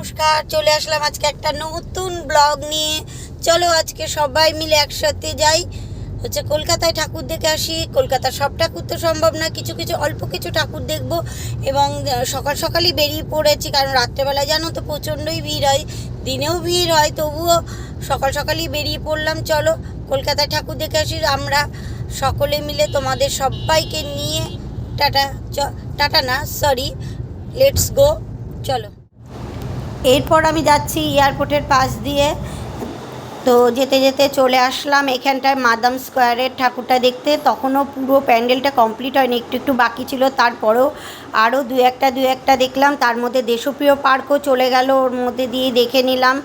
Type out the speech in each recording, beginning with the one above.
নমস্কার, চলে আসলাম আজকে একটা নতুন ব্লগ নিয়ে। চলো আজকে সবাই মিলে একসাথে যাই। হচ্ছে কলকাতায় ঠাকুর দেখে আসি। কলকাতার সব ঠাকুর তো সম্ভব না, কিছু কিছু, অল্প কিছু ঠাকুর দেখব। এবং সকাল সকালই বেরিয়ে পড়েছি, কারণ রাত্রেবেলায় জানো তো প্রচণ্ডই ভিড় হয়। দিনেও ভিড় হয়, তবুও সকাল সকালই বেরিয়ে পড়লাম। চলো কলকাতায় ঠাকুর দেখে আসি আমরা সকলে মিলে, তোমাদের সবাইকে নিয়ে। টাটা টাটা না সরি লেটস গো চলো। এরপর আমি যাচ্ছি এয়ারপোর্টের পাশ দিয়ে। তো যেতে যেতে চলে আসলাম এখানটায় মাদাম স্কোয়ারের ঠাকুরটা দেখতে। তখনও পুরো প্যান্ডেলটা কমপ্লিট হয়নি, একটু একটু বাকি ছিল। তারপরেও আরও দু একটা দু একটা দেখলাম। তার মধ্যে দেশপ্রিয় পার্কও চলে গেল, ওর মধ্যে দিয়ে দেখে নিলাম।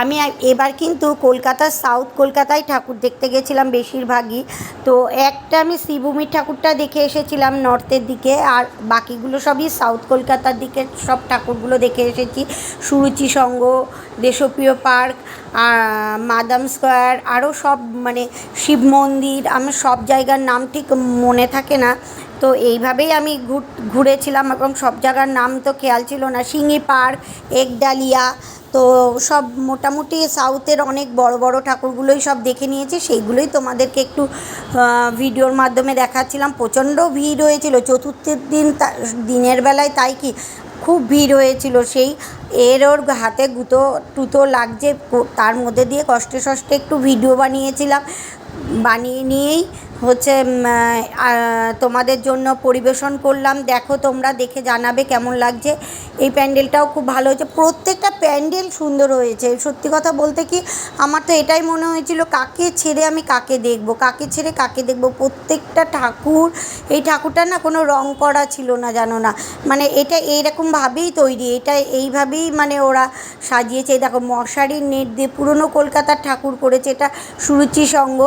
আমি এবার কিন্তু কলকাতার সাউথ কলকাতায় ঠাকুর দেখতে গেছিলাম বেশিরভাগই। তো একটা আমি শ্রীভূমির ঠাকুরটা দেখে এসেছিলাম নর্থের দিকে, আর বাকিগুলো সবই সাউথ কলকাতার দিকে সব ঠাকুরগুলো দেখে এসেছি। সুরুচি সঙ্গ দেশপ্রিয় পার্ক আর মাদাম স্কোয়ার আরও সব মানে শিব মন্দির আমার সব জায়গার নাম ঠিক মনে থাকে না। তো এইভাবেই আমি ঘুর- ঘুরেছিলাম এবং সব জায়গার নাম তো খেয়াল ছিল না। সিঙ্গি পার্ক একডালিয়া, তো সব মোটামুটি সাউথের অনেক বড় বড় ঠাকুরগুলোই সব দেখে নিয়েছি। সেইগুলোই তোমাদেরকে একটু ভিডিওর মাধ্যমে দেখাচ্ছিলাম। প্রচণ্ড ভিড় হয়েছিল। চতুর্থের দিন দিনের বেলায় তাই কি খুব ভিড় হয়েছিল সেই এর ওর হাতে গুঁতো, টুতো লাগছে, তার মধ্যে দিয়ে কষ্টে সষ্টে একটু ভিডিও বানিয়েছিলাম। বানিয়ে নিয়েই হচ্ছে তোমাদের জন্য পরিবেশন করলাম। দেখো তোমরা দেখে জানাবে কেমন লাগছে। এই প্যান্ডেলটাও খুব ভালো হয়েছে। প্রত্যেকটা প্যান্ডেল সুন্দর হয়েছে। সত্যি কথা বলতে কি, আমার তো এটাই মনে হয়েছিল, কাকে ছেড়ে আমি কাকে দেখব? কাকে ছেড়ে কাকে দেখব? প্রত্যেকটা ঠাকুর, এই ঠাকুরটা না কোনো রং করা ছিল না, জানো না। মানে এটা এইরকমভাবেই তৈরি। এটা এইভাবেই মানে ওরা সাজিয়েছে। দেখো মশারির নেট দিয়ে পুরনো কলকাতার ঠাকুর করেছে। এটা সুরুচি সঙ্গ।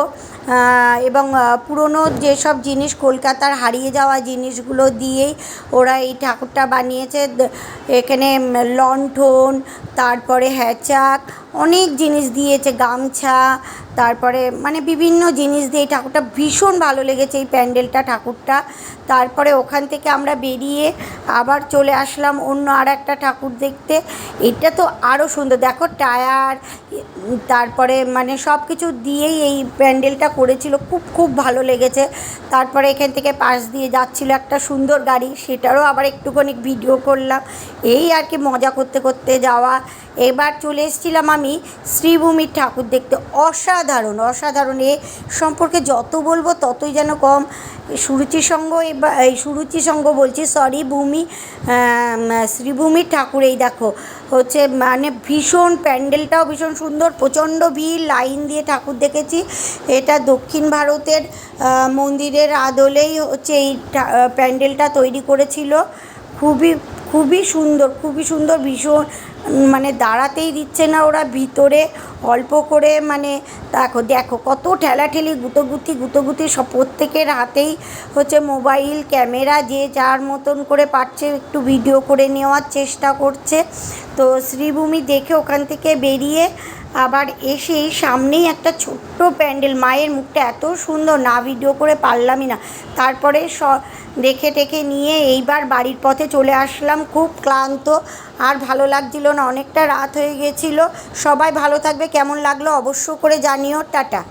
এবং পুরনো যেসব জিনিস, কলকাতার হারিয়ে যাওয়া জিনিসগুলো দিয়েই ওরা এই ঠাকুরটা বানিয়েছে। এখানে লণ্ঠন তারপরে হ্যাচাক, অনেক জিনিস দিয়েছে, গামছা, তারপরে মানে বিভিন্ন জিনিস দিয়ে ঠাকুরটা ভীষণ ভালো লেগেছে এই প্যান্ডেলটা ঠাকুরটা। তারপরে ওখান থেকে আমরা বেরিয়ে আবার চলে আসলাম অন্য আর একটা ঠাকুর দেখতে। এটা তো আরও সুন্দর। দেখো টায়ার, তারপরে মানে সব কিছু দিয়েই এই প্যান্ডেলটা করেছিল। খুব খুব ভালো লেগেছে। তারপরে এখান থেকে পাশ দিয়ে যাচ্ছিল একটা সুন্দর গাড়ি। সেটারও আবার একটুখানি ভিডিও করলাম। এই আর কি মজা করতে করতে যাওয়া। এবার চলে এসেছিলাম আমি শ্রীভূমির ঠাকুর দেখতে। অসাধারণ অসাধারণ এ সম্পর্কে যত বলব ততই যেন কম। সুরুচি সঙ্গ এবার এই সুরুচি সঙ্গ বলছি সরি ভূমি শ্রীভূমির ঠাকুর এই দেখো। হচ্ছে মানে ভীষণ প্যান্ডেলটাও ভীষণ সুন্দর, প্রচণ্ড ভিড়, লাইন দিয়ে ঠাকুর দেখেছি। এটা দক্ষিণ ভারতের মন্দিরের আদলেই হচ্ছে এই প্যান্ডেলটা তৈরি করেছিল। খুবই খুবই সুন্দর খুবই সুন্দর, ভীষণ মানে দাঁড়াতেই দিচ্ছে না ওরা, ভিতরে অল্প করে মানে দেখো দেখো কত ঠেলাঠেলি, গুতোগুতি গুতোগুতি সব প্রত্যেকের হাতেই হচ্ছে মোবাইল, ক্যামেরা, যে যার মতন করে পারছে একটু ভিডিও করে নেওয়ার চেষ্টা করছে। তো শ্রীভূমি দেখে ওখান থেকে বেরিয়ে আবার এসেই সামনেই একটা ছোট্ট প্যান্ডেল। মায়ের মুখটা এত সুন্দর, না ভিডিও করে পারলামই না। তারপরে স, দেখে টেখে নিয়ে এইবার বাড়ির পথে চলে আসলাম। খুব ক্লান্ত, আর ভালো লাগছিল না। অনেকটা রাত হয়ে গেছিল। সবাই ভালো থাকবে, কেমন লাগল অবশ্য করে জানিও। টাটা।